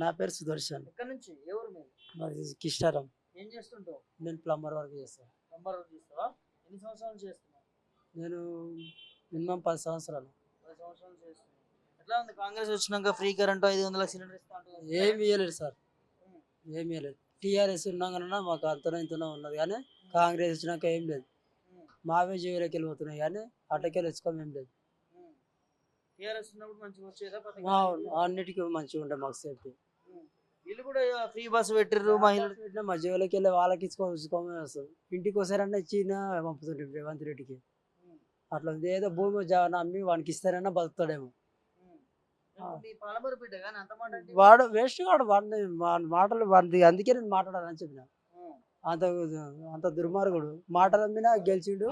నా పేరు సుదర్శన్ ఎక్కడి నుంచి? ఎవరు మీరు కిష్టారం. ఏం చేస్తుంటావు? నేను ప్లంబర్ వర్క్ చేస్తాను నంబర్ చేస్తావా? ఎన్ని సంవత్సరాలు చేస్తున్నావు? నేను మినిమం పది సంవత్సరాలు. పది సంవత్సరాలు చేస్తున్నావు. ఎట్లా ఉంది? కాంగ్రెస్ వచ్చినాక ఫ్రీ కరెంట్ ఐదు వందల సిలిండర్ ఇస్తా. ఏమి ఇవ్వలేదు సార్. ఏమి ఇవ్వలేదు టీఆర్ఎస్ ఉన్నాకన్నా మాకు అంతనో ఇంతనో ఉన్నది కానీ కాంగ్రెస్ వచ్చినాక ఏం లేదు. మావే జీవులకి వెళ్ళిపోతున్నాయి కానీ అట్టకెళ్ళి వచ్చుకోం ఏం లేదు. టీఆర్ఎస్ ఉన్నప్పుడు మంచిగా వచ్చేదా పథకం? మా అన్నిటికీ మంచిగా ఉంటాయి మాకు సేఫ్టీ. వీళ్ళు కూడా ఫ్రీ బస్ పెట్టిర్రు మహిళలు పెట్టినా మా జీవులకి వెళ్ళి వాళ్ళకి ఇచ్చుకో ఇచ్చుకోమే వస్తుంది ఇంటికి వస్తారన్నా ఇచ్చిన పంపుతుంటే రేవంత్ రెడ్డికి అట్లా ఉంది. ఏదో భూమి అమ్మి వానికి ఇస్తారన్నా బతుకుతాడేమో. వాడు వేస్ట్ వాడు వాడిని మాటలు వాడి అందుకే నేను మాట్లాడాలని చెప్పిన. అంత అంత దుర్మార్గుడు. మాటలు అమ్మినా గెలిచిండు.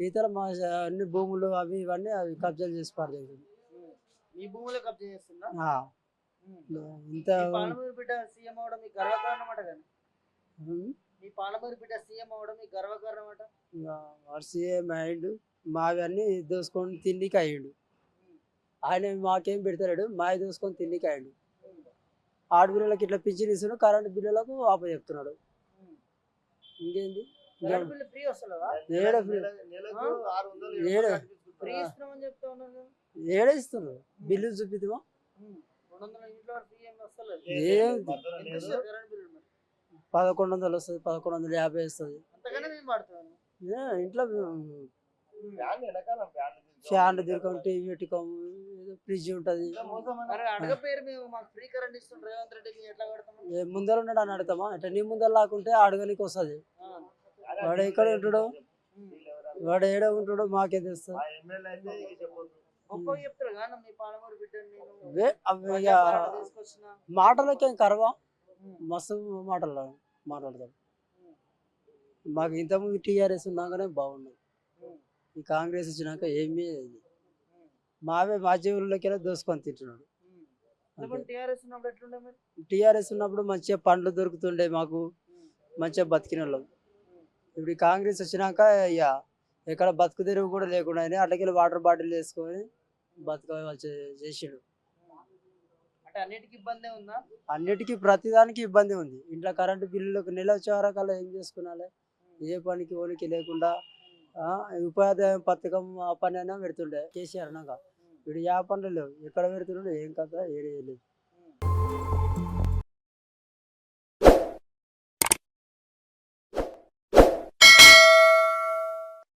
ఇతర మా అన్ని భూములు అవి ఇవన్నీ అవి కబ్జాలు చేసి ఉమ్. మీ భూములే కబ్జా చేస్తుందా. ఇంత మీ పాలమూరు బిడ్డ సీఎం అవడం మీకు గర్వకారణం అట కానీ మీ పాలమూరు బిడ్డ సీఎం అవడం మీకు గర్వకారణం అట వాడు సీఎం అయ్యిండు. మావి అన్ని దోసుకొని తిండికి అయ్యిండు. ఆయన మాకేం పెడతాడు మావి దోసుకొని తిండికి అయ్యిండు. ఆడపిల్లలకి ఇట్లా పింఛన్ ఇస్తున్నాడు కరెంట్ బిల్లులకు ఆప చెప్తున్నాడు ఇంకేంది? ఇంకా కరెంట్ బిల్లు ఫ్రీ వస్తలేదా? ఏడ ఫ్రీ? ఏడ ఫ్రీ ఇస్తున్నామని చెప్తా ఉన్నారు కదా. ఏడ ఇస్తున్నారు బిల్లు ఏం మరి? పదకొండు వందలు వస్తుంది పదకొండు వందల యాభై వస్తుంది. ఇంట్లో ఫ్యాన్లు తిరగం టీవీ పెట్టుకోం ఫ్రిడ్జ్ ఉంటుంది. మరి అడగపోయారు మేము మాకు ఫ్రీ కరెంట్ ఇస్తుండ్రు. రేవంత్ రెడ్డికి ఎట్లా కడతాము? ఏ ముందర ఉన్నాడు అని అడుగుతామా అంటే నీ ముందర లాకుంటే అడగనికి వస్తుంది. వాడు ఎక్కడ ఉంటాడు. వాడు ఏడ ఉంటాడో మాకే తెలుస్తుంది మాటలకేం కరవా. మస్తు మాటలు మాట్లాడతాం. మాకు ఇంతకుముందు టీఆర్ఎస్ ఉన్నాకనే బాగున్నది ఉమ్. ఈ కాంగ్రెస్ వచ్చినాక ఏమీ లేదు. మావే మా జీవులకెళ్ళి దోసుకొని తింటున్నాడు. టీఆర్ఎస్ ఉన్నప్పుడు మంచిగా పండ్లు దొరుకుతుండే మాకు. మంచిగా బతికిన వాళ్ళం ఇప్పుడు ఈ కాంగ్రెస్ వచ్చినాక ఇక ఎక్కడ బతుకు తెరువు కూడా లేకుండా అట్లకెళ్ళి వాటర్ బాటిల్ వేసుకొని బతకవలసి చేసాడు. అంటే అన్నిటికీ ఇబ్బందే ఉందా? అన్నిటికీ ప్రతిదానికి ఇబ్బంది ఉంది. ఇంట్లో కరెంటు బిల్లులకు నెల వచ్చే వరకల్లా ఏం చేసుకున్నాలి? ఏ పనికి ఓనికి లేకుండా ఉపాధి పథకం ఆ పని అయినా పెడుతుండే. కేసీఆర్ అనగా ఇప్పుడు యా పనులు లేవు. ఎక్కడ పెడుతున్నాడు ఏం ఏది లేదు.